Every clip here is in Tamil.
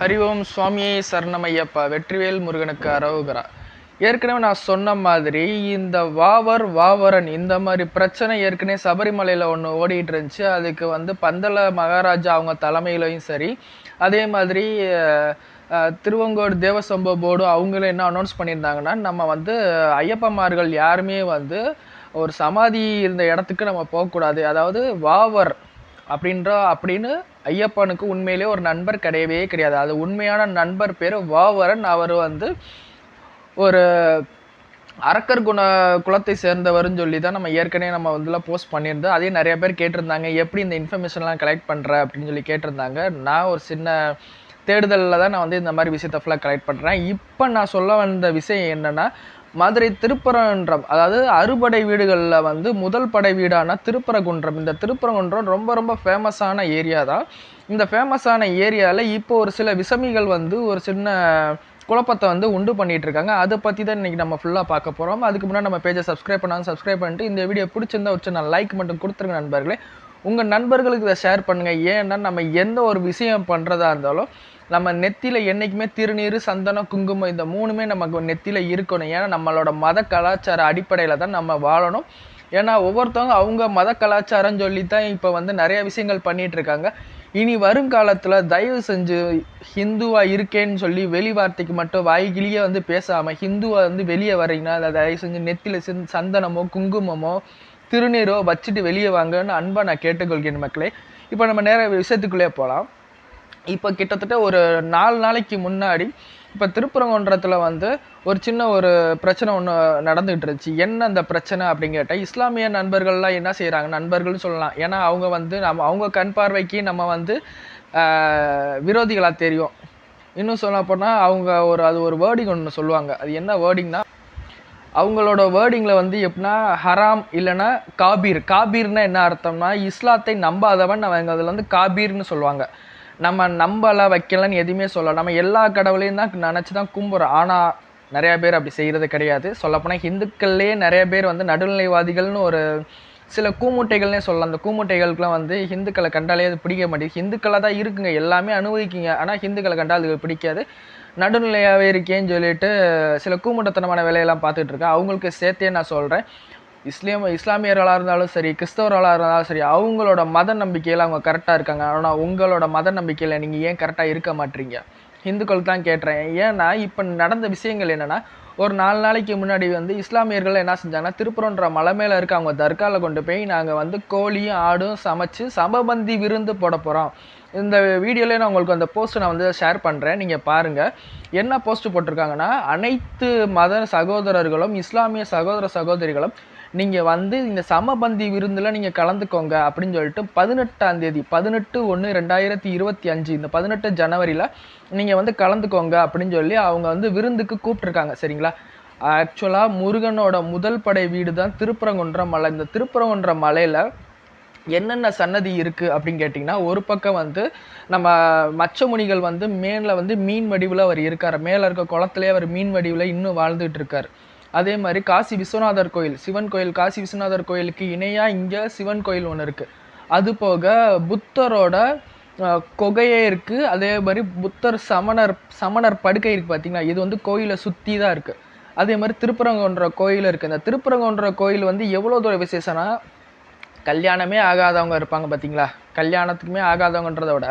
ஹரி ஓம் சுவாமியே சரணமையப்பா வெற்றிவேல் முருகனுக்கு அரோகரா ஏற்கனவே நான் சொன்ன மாதிரி இந்த வாவர் வாவரன் இந்த மாதிரி பிரச்சனை ஏற்கனவே சபரிமலையில் ஒன்று ஓடிட்டு இருந்துச்சு. அதுக்கு வந்து பந்தல மகாராஜா அவங்க தலைமையிலையும் சரி அதே மாதிரி திருவங்கோடு தேவசம்போ போர்டு அவங்களும் என்ன அனௌன்ஸ் பண்ணியிருந்தாங்கன்னா நம்ம வந்து ஐயப்பமார்கள் யாருமே வந்து ஒரு சமாதி இருந்த இடத்துக்கு நம்ம போகக்கூடாது. அதாவது வாவர் அப்படின்ற அப்படின்னு ஐயப்பனுக்கு உண்மையிலே ஒரு நண்பர் கிடையவே கிடையாது. அது உண்மையான நண்பர் பேர் வாவரன். அவர் வந்து ஒரு அரக்கர் குண குலத்தை சேர்ந்தவர்னு சொல்லி தான் நம்ம ஏற்கனவே நம்ம வந்துலாம் போஸ்ட் பண்ணியிருந்தோம். அதே நிறைய பேர் கேட்டிருந்தாங்க. எப்படி இந்த இன்ஃபர்மேஷன்லாம் கலெக்ட் பண்ணுற அப்படின்னு சொல்லி கேட்டிருந்தாங்க. நான் ஒரு சின்ன தேடுதலில் தான் நான் வந்து இந்த மாதிரி விஷயத்தை ஃபுல்லாக கலெக்ட் பண்ணுறேன் இப்போ நான் சொல்ல வந்த விஷயம் என்னென்னா மதுரை திருப்பரங்குன்றம் அதாவது அறுபடை வீடுகளில் வந்து முதல் படை வீடான திருப்பரங்குன்றம். இந்த திருப்பரங்குன்றம் ரொம்ப ரொம்ப ஃபேமஸான ஏரியா தான். இந்த ஃபேமஸான ஏரியாவில் இப்போ ஒரு சில விசமிகள் வந்து ஒரு சின்ன குழப்பத்தை வந்து உண்டு பண்ணிகிட்டு இருக்காங்க அதை பற்றி தான் இன்றைக்கி நம்ம ஃபுல்லாக பார்க்க போகிறோம் அதுக்கு முன்னாடி நம்ம பேஜை சப்ஸ்கிரைப் பண்ணாலும் சப்ஸ்கிரைப் பண்ணிட்டு இந்த வீடியோ பிடிச்சிருந்தா வச்சு நான் லைக் மட்டும் கொடுத்துருங்க நண்பர்களே. உங்கள் நண்பர்களுக்கு இதை ஷேர் பண்ணுங்கள் ஏன்னா நம்ம எந்த ஒரு விஷயம் பண்ணுறதா இருந்தாலும் நம்ம நெத்தியில் என்றைக்குமே திருநீர் சந்தனம் குங்குமம் இந்த மூணுமே நமக்கு நெத்தியில் இருக்கணும். ஏன்னா நம்மளோட மத கலாச்சார அடிப்படையில் தான் நம்ம வாழணும். ஏன்னா ஒவ்வொருத்தவங்க அவங்க மத கலாச்சாரம் சொல்லி தான் இப்போ வந்து நிறைய விஷயங்கள் பண்ணிகிட்டு இருக்காங்க இனி வருங்காலத்தில் தயவு செஞ்சு ஹிந்துவாக இருக்கேன்னு சொல்லி வெளி வார்த்தைக்கு மட்டும் வாய்கிலேயே வந்து பேசாமல் ஹிந்துவா வந்து வெளியே வரீங்கன்னா அதை தயவு செஞ்சு நெத்தியில் சந்தனமோ குங்குமமோ திருநீரோ வச்சுட்டு வெளியே வாங்கன்னு அன்பாக நான் கேட்டுக்கொள்கிறேன் மக்களே. இப்போ நம்ம நேர விஷயத்துக்குள்ளே போகலாம் இப்போ கிட்டத்தட்ட ஒரு நாலு நாளைக்கு முன்னாடி இப்போ திருப்பரங்குன்றத்தில் வந்து ஒரு சின்ன ஒரு பிரச்சனை ஒன்று நடந்துகிட்டு இருந்துச்சு. என்ன அந்த பிரச்சனை அப்படின்னு கேட்டால் இஸ்லாமிய நண்பர்கள்லாம் என்ன செய்கிறாங்க நண்பர்கள்னு சொல்லலாம். ஏன்னா அவங்க வந்து நம்ம அவங்க கண் பார்வைக்கு நம்ம வந்து விரோதிகளாக தெரியும். இன்னும் சொல்ல போனால் அவங்க ஒரு அது ஒரு வேர்டிங் ஒன்று சொல்லுவாங்க. அது என்ன வேர்டிங்னா அவங்களோட வேர்டிங்கில் வந்து எப்படின்னா ஹராம் இல்லைன்னா காபீர். காபீர்னா என்ன அர்த்தம்னா இஸ்லாத்தை நம்பாதவன் அவங்க அதில் வந்து காபீர்னு சொல்லுவாங்க. நம்ம நம்பலை வைக்கலன்னு எதுவுமே சொல்ல நம்ம எல்லா கடவுளையும் தான் நினச்சி தான் கும்புறோம். ஆனால் நிறைய பேர் அப்படி செய்கிறது கிடையாது. சொல்லப்போனால் ஹிந்துக்கள்லேயே நிறைய பேர் வந்து நடுநிலைவாதிகள்னு ஒரு சில கூமுட்டைகள்னே சொல்லலாம். அந்த கூமுட்டைகளுக்குலாம் வந்து ஹிந்துக்களை கண்டாலே அது பிடிக்க மாட்டேங்குது. ஹிந்துக்களாக தான் இருக்குங்க. எல்லாமே அனுபவிக்குங்க. ஆனால் ஹிந்துக்களை கண்டால் அது பிடிக்காது. நடுநிலையாகவே இருக்கேன்னு சொல்லிட்டு சில கூமுட்டத்தனமான வேலையெல்லாம் பார்த்துட்டு இருக்கேன். அவங்களுக்கு சேர்த்தே நான் சொல்கிறேன் இஸ்லாம் இஸ்லாமியர்களாக இருந்தாலும் சரி கிறிஸ்தவர்களாக இருந்தாலும் சரி அவங்களோட மத நம்பிக்கையில் அவங்க கரெக்டாக இருக்காங்க. ஆனால் உங்களோட மத நம்பிக்கையில் நீங்கள் ஏன் கரெக்டாக இருக்க மாட்டீங்க? ஹிந்துக்கள் தான் கேட்டுறேன் ஏன்னா இப்போ நடந்த விஷயங்கள் என்னென்னா ஒரு நாலு நாளைக்கு முன்னாடி வந்து இஸ்லாமியர்கள் என்ன செஞ்சாங்கன்னா திருப்புறன்ற மலை மேலே இருக்க அவங்க தர்காவில் கொண்டு போய் நாங்கள் வந்து கோழியும் ஆடும் சமைச்சு சமபந்தி விருந்து போட போகிறோம் இந்த வீடியோவில் நான் உங்களுக்கு அந்த போஸ்ட் நான் வந்து ஷேர் பண்ணுறேன் நீங்கள் பாருங்கள் என்ன போஸ்ட் போட்டிருக்காங்கன்னா அனைத்து மத சகோதரர்களும் இஸ்லாமிய சகோதர சகோதரிகளும் நீங்கள் வந்து இந்த சமபந்தி விருந்தில் நீங்கள் கலந்துக்கோங்க அப்படின்னு சொல்லிட்டு பதினெட்டாம் தேதி பதினெட்டு ஒன்று ரெண்டாயிரத்தி இருபத்தி அஞ்சு இந்த பதினெட்டு ஜனவரியில் நீங்கள் வந்து கலந்துக்கோங்க அப்படின்னு சொல்லி அவங்க வந்து விருந்துக்கு கூப்பிட்ருக்காங்க சரிங்களா? ஆக்சுவலாக முருகனோட முதல் படை வீடு தான் திருப்பரங்குன்ற மலை. இந்த திருப்பரங்குன்ற மலையில் என்னென்ன சன்னதி இருக்குது அப்படின்னு கேட்டிங்கன்னா ஒரு பக்கம் வந்து நம்ம மச்சமுனிகள் வந்து மேலே வந்து மீன் வடிவில் அவர் இருக்கார். மேலே இருக்க குளத்துலேயே அவர் மீன் வடிவில் இன்னும் வாழ்ந்துகிட்டு இருக்கார். அதே மாதிரி காசி விஸ்வநாதர் கோயில் சிவன் கோயில் காசி விஸ்வநாதர் கோயிலுக்கு இணையாக இங்கே சிவன் கோயில் ஒன்று இருக்குது அது போக புத்தரோட குகையே இருக்குது அதே மாதிரி புத்தர் சமணர் சமணர் படுக்கை இருக்குது பார்த்திங்களா இது வந்து கோயிலை சுற்றி தான் இருக்குது அதே மாதிரி திருப்பரங்குன்ற கோயில் இருக்குது இந்த திருப்பரங்குன்ற கோயில் வந்து எவ்வளோ தூரம் விசேஷம்னா கல்யாணமே ஆகாதவங்க இருப்பாங்க பார்த்தீங்களா கல்யாணத்துக்குமே ஆகாதவங்கன்றத விட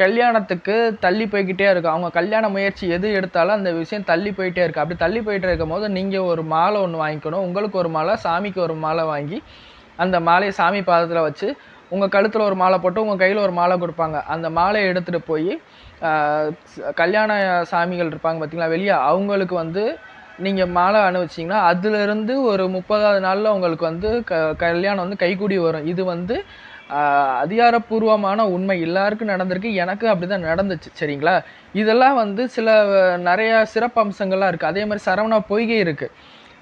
கல்யாணத்துக்கு தள்ளி போய்கிட்டே இருக்கும் அவங்க கல்யாண முயற்சி எது எடுத்தாலும் அந்த விஷயம் தள்ளி போயிட்டே இருக்கு. அப்படி தள்ளி போயிட்டே இருக்கும் போது நீங்கள் ஒரு மாலை ஒன்று வாங்கிக்கணும். உங்களுக்கு ஒரு மாலை சாமிக்கு ஒரு மாலை வாங்கி அந்த மாலையை சாமி பாதத்தில் வச்சு உங்கள் கழுத்தில் ஒரு மாலை போட்டு உங்கள் கையில் ஒரு மாலை கொடுப்பாங்க. அந்த மாலையை எடுத்துகிட்டு போய் கல்யாண சாமிகள் இருப்பாங்க பார்த்திங்களா வெளியே அவங்களுக்கு வந்து நீங்கள் மாலை அனுபவிச்சிங்கன்னா அதுலேருந்து ஒரு முப்பதாவது நாளில் உங்களுக்கு வந்து க கல்யாணம் வந்து கைகூடி வரும். இது வந்து அதிகாரப்பூர்வமான உண்மை எல்லாருக்கும் நடந்திருக்கு. எனக்கு அப்படி தான் நடந்துச்சு சரிங்களா? இதெல்லாம் வந்து சில நிறையா நிறைய சிறப்பம்சங்கள்லாம் இருக்குது அதே மாதிரி சரவணா பொய்கை இருக்குது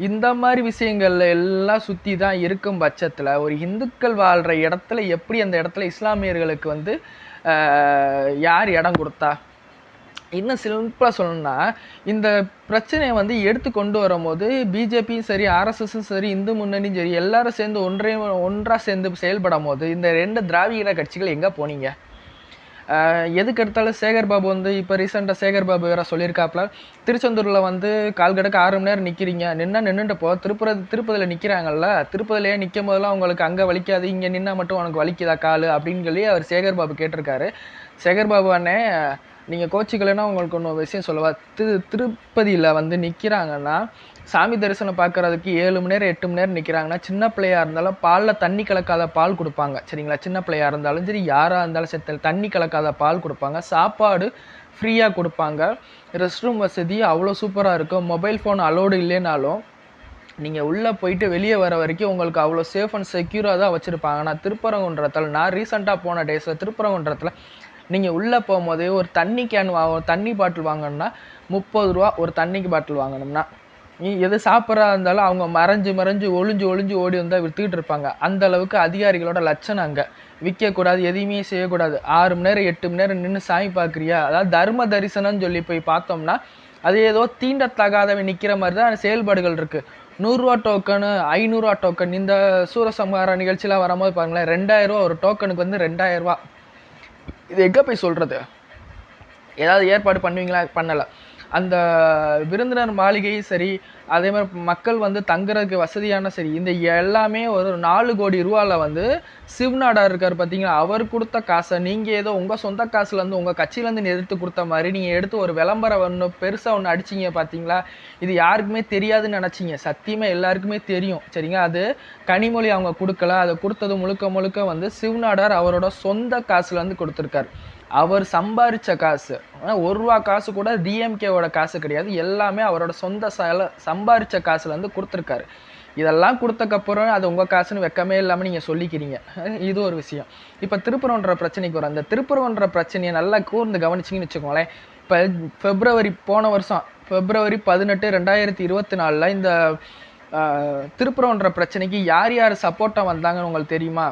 இந்த மாதிரி விஷயங்கள்ல எல்லாம் சுற்றி தான் இருக்கும் பட்சத்தில் ஒரு இந்துக்கள் வாழ்கிற இடத்துல எப்படி அந்த இடத்துல இஸ்லாமியர்களுக்கு வந்து யார் இடம் கொடுத்தா? இன்னும் சிம்பிளாக சொல்லணும்னா இந்த பிரச்சனையை வந்து எடுத்து கொண்டு வரும்போது பிஜேபியும் சரி ஆர்எஸ்எஸும் சரி இந்து முன்னணியும் சரி எல்லாரும் சேர்ந்து ஒன்றே ஒன்றாக சேர்ந்து செயல்படும் போது இந்த ரெண்டு திராவிட கட்சிகள் எங்கே போனீங்க? எதுக்கு எடுத்தாலும் சேகர் பாபு வந்து இப்போ ரீசெண்டாக சேகர் பாபு வேற சொல்லியிருக்காப்புல திருச்செந்தூரில் வந்து கால் கடக்க ஆறு மணி நேரம் நிற்கிறீங்க நின்னா நின்றுட்டு போ. திருப்பதி திருப்பதியில் நிற்கிறாங்கல்ல திருப்பதிலேயே நிற்கும் போதெல்லாம் அவங்களுக்கு அங்கே வலிக்காது இங்கே நின்னா மட்டும் உனக்கு வலிக்குதா கால்? அப்படின்னு சொல்லி அவர் சேகர் பாபு கேட்டிருக்காரு. சேகர் பாபு அண்ணே நீங்கள் கோச்சிக்கலைன்னா உங்களுக்கு ஒன்று விஷயம் சொல்லவா? திரு திருப்பதியில் வந்து நிற்கிறாங்கன்னா சாமி தரிசனம் பார்க்குறதுக்கு ஏழு மணி நேரம் எட்டு மணி நேரம் நிற்கிறாங்கன்னா சின்ன பிள்ளையாக இருந்தாலும் பாலில் தண்ணி கலக்காத பால் கொடுப்பாங்க. சரிங்களா? சின்ன பிள்ளையாக இருந்தாலும் சரி யாராக இருந்தாலும் சரி தண்ணி கலக்காத பால் கொடுப்பாங்க. சாப்பாடு ஃப்ரீயாக கொடுப்பாங்க. ரெஸ்ட் ரூம் வசதி அவ்வளோ சூப்பராக இருக்கும். மொபைல் ஃபோன் அலோடு இல்லைனாலும் நீங்கள் உள்ளே போயிட்டு வெளியே வர வரைக்கும் உங்களுக்கு அவ்வளோ சேஃப் அண்ட் செக்யூராக தான் வச்சுருப்பாங்க. நான் திருப்பரங்குன்றத்தில் நான் ரீசெண்டாக போன டேஸில் திருப்பரங்குன்றத்தில் நீங்கள் உள்ளே போகும்போதே ஒரு தண்ணி கேன் வா ஒரு தண்ணி பாட்டில் வாங்கணும்னா முப்பது ரூபா ஒரு தண்ணிக்கு பாட்டில் வாங்கணும்னா. நீ எது சாப்பிட்றா இருந்தாலும் அவங்க மறைஞ்சு மறைஞ்சு ஒளிஞ்சு ஒளிஞ்சு ஓடி வந்தால் விற்றுக்கிட்டு இருப்பாங்க. அந்த அளவுக்கு அதிகாரிகளோட லட்சணம் அங்கே. விற்கக்கூடாது எதையுமே செய்யக்கூடாது. ஆறு மணி நேரம் எட்டு மணி நேரம் நின்று சாமி பார்க்குறியா? அதாவது தர்ம தரிசனம்னு சொல்லி போய் பார்த்தோம்னா அது ஏதோ தீண்டத்தகாதவை நிற்கிற மாதிரி தான் செயல்பாடுகள் இருக்குது நூறுரூவா டோக்கனு ஐநூறுரூவா டோக்கன் இந்த சூரசம்ஹார நிகழ்ச்சிலாம் வரும்போது பாருங்களேன் ரெண்டாயிரம் ரூபா ஒரு டோக்கனுக்கு வந்து ரெண்டாயிரரூவா இது எங்கே போய் சொல்கிறது ஏதாவது ஏற்பாடு பண்ணுவீங்களா? பண்ணலை. அந்த விருந்தினர் மாளிகையும் சரி அதே மாதிரி மக்கள் வந்து தங்குறதுக்கு வசதியான சரி இந்த எல்லாமே ஒரு நாலு கோடி ரூபாவில் வந்து சிவநாடார் இருக்கார் பார்த்தீங்களா அவர் கொடுத்த காசை நீங்கள் ஏதோ உங்கள் சொந்த காசுலேருந்து உங்கள் கட்சியிலேருந்து எடுத்து கொடுத்த மாதிரி நீங்கள் எடுத்து ஒரு விளம்பரம் ஒன்று பெருசாக ஒன்று அடிச்சிங்க பார்த்தீங்களா இது யாருக்குமே தெரியாதுன்னு நினச்சிங்க. சத்தியமாக எல்லாருக்குமே தெரியும். சரிங்க அது கனிமொழி அவங்க கொடுக்கல. அதை கொடுத்தது முழுக்க முழுக்க வந்து சிவநாடார் அவரோட சொந்த காசுலேருந்து கொடுத்துருக்காரு. அவர் சம்பாரித்த காசு. ஆனால் ஒரு ரூபா காசு கூட டிஎம்கேவோட காசு கிடையாது. எல்லாமே அவரோட சொந்த செல சம்பாரித்த காசுலேருந்து கொடுத்துருக்காரு. இதெல்லாம் கொடுத்தக்கப்புறம் அது உங்கள் காசுன்னு வெக்கமே இல்லாமல் நீங்கள் சொல்லிக்கிறீங்க. இது ஒரு விஷயம். இப்போ திருப்பரம்ன்ற பிரச்சனைக்கு வரும். அந்த திருப்பரம்ன்ற பிரச்சனையை நல்லா கூர்ந்து கவனிச்சிங்கன்னு வச்சுக்கோங்களேன். இப்போ ஃபெப்ரவரி போன வருஷம் ஃபெப்ரவரி பதினெட்டு ரெண்டாயிரத்தி இருபத்தி நாலில் இந்த ஆஹ், திருப்பரம்ன்ற பிரச்சனைக்கு யார் யார் சப்போர்ட்டாக வந்தாங்கன்னு உங்களுக்கு தெரியுமா?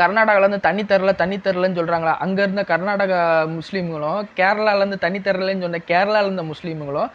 கர்நாடகாலேருந்து தண்ணி தரல தண்ணி தரலன்னு சொல்கிறாங்களா அங்கே இருந்த கர்நாடகா முஸ்லீம்களும் கேரளாலேருந்து தண்ணி தரலன்னு சொன்ன கேரளாலேருந்த முஸ்லீம்களும்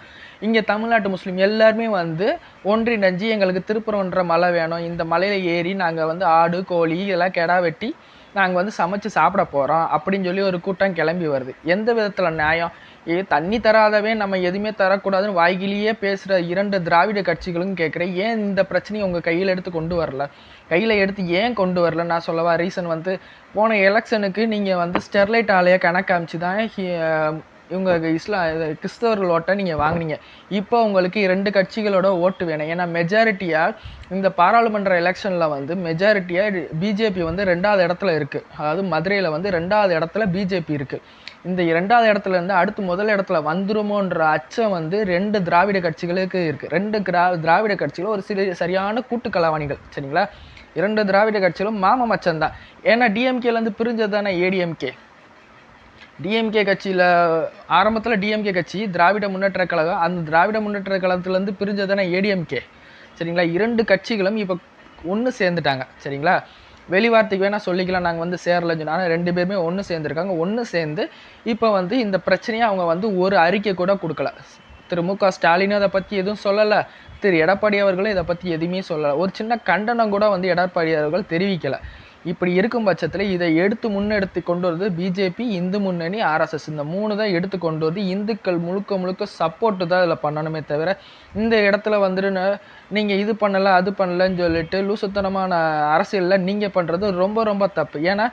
இங்கே தமிழ்நாட்டு முஸ்லீம் எல்லாருமே வந்து ஒன்றிணைஞ்சு எங்களுக்கு திருப்பரம்ன்ற மலை வேணும். இந்த மலையில் ஏறி நாங்கள் வந்து ஆடு கோழி இதெல்லாம் கெடா வெட்டி நாங்கள் வந்து சமைச்சு சாப்பிட போகிறோம் அப்படின்னு சொல்லி ஒரு கூட்டம் கிளம்பி வருது. எந்த விதத்தில் நியாயம்? ஏ தண்ணி தராதவே நம்ம எதுவுமே தரக்கூடாதுன்னு வாய்கிலேயே பேசுகிற இரண்டு திராவிட கட்சிகளும் கேட்குறேன். ஏன் இந்த பிரச்சனையை உங்கள் கையில் எடுத்து கொண்டு வரல? கையில் எடுத்து ஏன் கொண்டு வரல நான் சொல்லவா? ரீசன் வந்து போன எலெக்ஷனுக்கு நீங்கள் வந்து ஸ்டெர்லைட் ஆலையை கணக்காமிச்சு தான் இவங்க இஸ்லா இது ஓட்டை நீங்கள் வாங்குனீங்க. இப்போ உங்களுக்கு ரெண்டு கட்சிகளோட ஓட்டு வேணும். ஏன்னா மெஜாரிட்டியாக இந்த பாராளுமன்ற எலெக்ஷனில் வந்து மெஜாரிட்டியாக பிஜேபி வந்து ரெண்டாவது இடத்துல இருக்குது அதாவது மதுரையில் வந்து ரெண்டாவது இடத்துல பிஜேபி இருக்குது இந்த இரண்டாவது இடத்துல இருந்து அடுத்து முதல் இடத்துல வந்துருமோன்ற அச்சம் வந்து ரெண்டு திராவிட கட்சிகளுக்கு இருக்குது ரெண்டு கிரா திராவிட கட்சிகளும் ஒரு சில சரியான கூட்டு கலவாணிகள் சரிங்களா? இரண்டு திராவிட கட்சிகளும் மாம மச்சம் தான் ஏன்னா டிஎம்கேலேருந்து பிரிஞ்சது தானே ஏடிஎம்கே டிஎம்கே கட்சியில் ஆரம்பத்தில் டிஎம்கே கட்சி திராவிட முன்னேற்ற கழகம் அந்த திராவிட முன்னேற்ற கழகத்துலேருந்து பிரிஞ்சதானே ஏடிஎம்கே சரிங்களா? இரண்டு கட்சிகளும் இப்போ ஒன்று சேர்ந்துட்டாங்க. சரிங்களா? வெளிவார்த்தைக்கு வேணால் சொல்லிக்கலாம். நாங்கள் வந்து சேரலன்னு சொன்னா ரெண்டு பேருமே ஒன்று சேர்ந்துருக்காங்க. ஒன்று சேர்ந்து இப்போ வந்து இந்த பிரச்சனையை அவங்க வந்து ஒரு அறிக்கை கூட கொடுக்கல. திரு மு க ஸ்டாலினும் அதை பற்றி எதுவும் சொல்லலை. திரு எடப்பாடி அவர்களும் இதை பற்றி எதுவுமே சொல்லலை. ஒரு சின்ன கண்டனம் கூட வந்து எடப்பாடி அவர்கள் தெரிவிக்கலை. இப்படி இருக்கும் பட்சத்தில் இதை எடுத்து முன்னெடுத்து கொண்டு வருது பிஜேபி இந்து முன்னணி ஆர்எஸ்எஸ் இந்த மூணு தான் எடுத்து கொண்டு வருது. இந்துக்கள் முழுக்க முழுக்க சப்போர்ட்டு தான் இதில் பண்ணணுமே தவிர இந்த இடத்துல வந்துட்டு நீங்கள் இது பண்ணலை அது பண்ணலன்னு சொல்லிட்டு லூசுத்தனமான அரசியலில் நீங்கள் பண்ணுறது ரொம்ப ரொம்ப தப்பு. ஏன்னா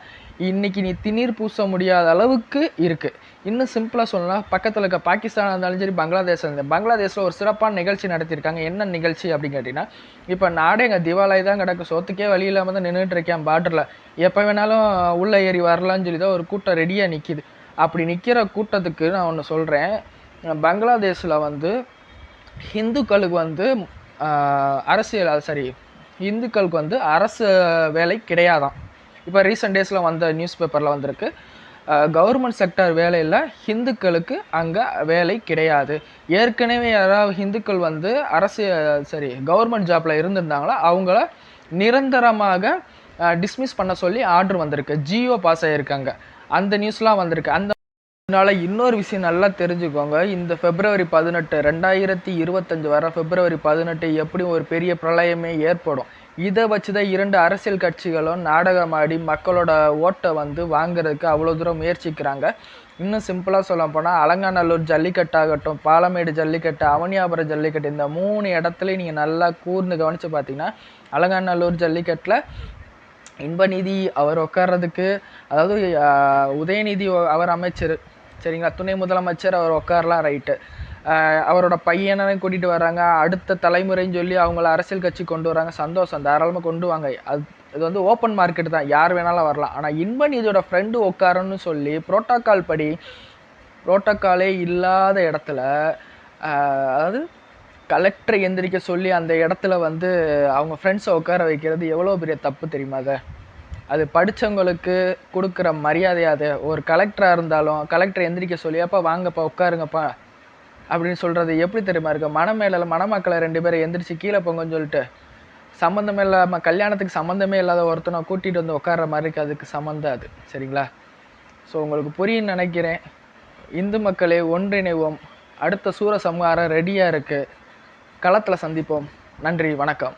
இன்னைக்கு நீ திணீர் பூச முடியாத அளவுக்கு இருக்குது இன்னும் சிம்பிளாக சொல்லலாம் பக்கத்தில் இருக்க பாகிஸ்தானாக இருந்தாலும் சரி பங்களாதேஷ் இருந்தாலும் பங்களாதேஷில் ஒரு சிறப்பான நிகழ்ச்சி நடத்தியிருக்காங்க என்ன நிகழ்ச்சி அப்படின்னு கேட்டிங்கன்னா இப்போ நாடே எங்கள் திவாலாய் தான் கிடக்கு. சொத்துக்கே வழி இல்லாமல் தான் நின்றுட்டு இருக்கேன் பார்டரில் எப்போ வேணாலும் உள்ளே ஏறி வரலான்னு சொல்லி தான் ஒரு கூட்டம் ரெடியாக நிற்கிது அப்படி நிற்கிற கூட்டத்துக்கு நான் ஒன்று சொல்கிறேன் பங்களாதேஷில் வந்து ஹிந்துக்களுக்கு வந்து அரசியல் சரி இந்துக்களுக்கு வந்து அரசு வேலை கிடையாதான் இப்போ ரீசெண்ட் டேஸில் வந்த நியூஸ் பேப்பரில் வந்திருக்கு. கவர்மெண்ட் செக்டர் வேலையில் ஹிந்துக்களுக்கு அங்கே வேலை கிடையாது. ஏற்கனவே யாராவது ஹிந்துக்கள் வந்து அரசு சரி கவர்மெண்ட் ஜாப்பில் இருந்திருந்தாங்களோ அவங்கள நிரந்தரமாக டிஸ்மிஸ் பண்ண சொல்லி ஆர்டர் வந்திருக்கு. ஜியோ பாஸ் ஆகியிருக்காங்க அந்த நியூஸ்லாம் வந்திருக்கு. அந்த அதனால இன்னொரு விஷயம் நல்லா தெரிஞ்சுக்கோங்க. இந்த பிப்ரவரி பதினெட்டு ரெண்டாயிரத்தி இருபத்தஞ்சு வர பிப்ரவரி பதினெட்டு எப்படி ஒரு பெரிய பிரளயமே ஏற்படும். இதை வச்சு தான் இரண்டு அரசியல் கட்சிகளும் நாடகமாடி மக்களோட ஓட்டை வந்து வாங்குறதுக்கு அவ்வளோ தூரம் முயற்சிக்கிறாங்க. இன்னும் சிம்பிளாக சொல்ல போனால் அலங்காநல்லூர் ஜல்லிக்கட்டு ஆகட்டும் பாலமேடு ஜல்லிக்கட்டு அவனியாபுரம் ஜல்லிக்கட்டு இந்த மூணு இடத்துலையும் நீங்கள் நல்லா கூர்ந்து கவனித்து பார்த்தீங்கன்னா அலங்காநல்லூர் ஜல்லிக்கட்டில் இன்பநிதி அவர் உட்கார்றதுக்கு அதாவது உதயநிதி அவர் அமைச்சர் சரிங்களா துணை முதலமைச்சர் அவர் உட்காரலாம் ரைட்டு அவரோட பையனை கூட்டிகிட்டு வராங்க அடுத்த தலைமுறைன்னு சொல்லி அவங்கள அரசியல் கட்சி கொண்டு வராங்க சந்தோஷம் தாராளமாக கொண்டு வாங்க. அது இது வந்து ஓப்பன் மார்க்கெட் தான். யார் வேணாலும் வரலாம். ஆனால் இன்பன் இதோட ஃப்ரெண்டு உட்காரன்னு சொல்லி ப்ரோட்டோக்கால் படி ப்ரோட்டோக்காலே இல்லாத இடத்துல அதாவது கலெக்டரை எந்திரிக்க சொல்லி அந்த இடத்துல வந்து அவங்க ஃப்ரெண்ட்ஸை உட்கார வைக்கிறது எவ்வளோ பெரிய தப்பு தெரியுமா அதை? அது படித்தவங்களுக்கு கொடுக்குற மரியாதை அது? ஒரு கலெக்டராக இருந்தாலும் கலெக்டரை எந்திரிக்க சொல்லி அப்போ வாங்கப்பா உட்காருங்கப்பா. அப்படின்னு சொல்கிறது எப்படி தெரியுமா இருக்குது மணமேல மணமக்களை ரெண்டு பேரும் எந்திரிச்சு கீழே போங்கன்னு சொல்லிட்டு சம்மந்தமே இல்லாமல் கல்யாணத்துக்கு சம்மந்தமே இல்லாத ஒருத்தனை கூட்டிகிட்டு வந்து உட்கார்ற மாதிரி இருக்குது அதுக்கு சம்மந்தம் அது. சரிங்களா? ஸோ உங்களுக்கு புரியும்னு நினைக்கிறேன். இந்து மக்களே ஒன்றிணைவோம். அடுத்த சூர சம்ஹாரம் ரெடியாக இருக்குது களத்தில் சந்திப்போம். நன்றி வணக்கம்.